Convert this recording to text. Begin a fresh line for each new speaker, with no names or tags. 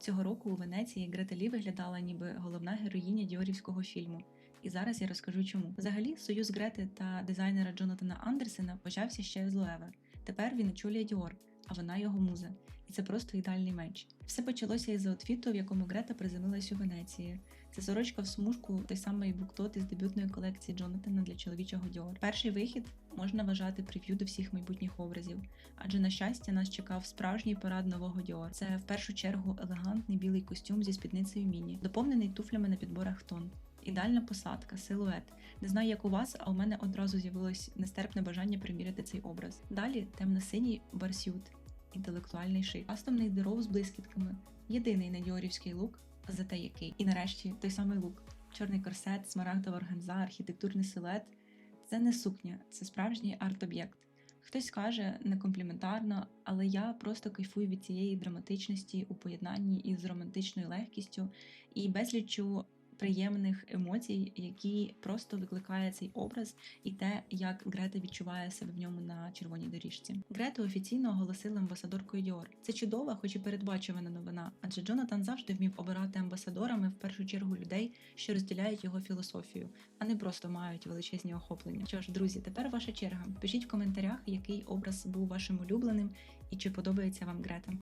Цього року у Венеції Грета Лі виглядала ніби головна героїня діорівського фільму. І зараз я розкажу чому. Взагалі, союз Грети та дизайнера Джонатана Андерсена почався ще з Лоева. Тепер він очолює Діор, а вона його муза. І це просто ідеальний меч. Все почалося із аутфіту, в якому Грета приземлилась у Венеції. Це сорочка в смужку, той самий буктот із дебютної колекції Джонатана для чоловічого Діор. Перший вихід можна вважати прев'ю до всіх майбутніх образів, адже на щастя нас чекав справжній парад нового Діор. Це в першу чергу елегантний білий костюм зі спідницею міні, доповнений туфлями на підборах тон. Ідеальна посадка, силует. Не знаю, як у вас, а у мене одразу з'явилось нестерпне бажання приміряти цей образ. Далі темно-синій барсют, інтелектуальний шик, кастомний деров з блискітками, єдиний надіорівський лук, зате який. І нарешті той самий лук. Чорний корсет, смарагдова органза, архітектурний силует. Це не сукня, це справжній арт-об'єкт. Хтось скаже не компліментарно, але я просто кайфую від цієї драматичності у поєднанні із романтичною легкістю і безліччю приємних емоцій, які просто викликає цей образ, і те, як Грета відчуває себе в ньому на червоній доріжці. Грету офіційно оголосили амбасадоркою Діор. Це чудова, хоч і передбачувана новина, адже Джонатан завжди вмів обирати амбасадорами в першу чергу людей, що розділяють його філософію, а не просто мають величезні охоплення. Що ж, друзі, тепер ваша черга. Пишіть в коментарях, який образ був вашим улюбленим і чи подобається вам Грета.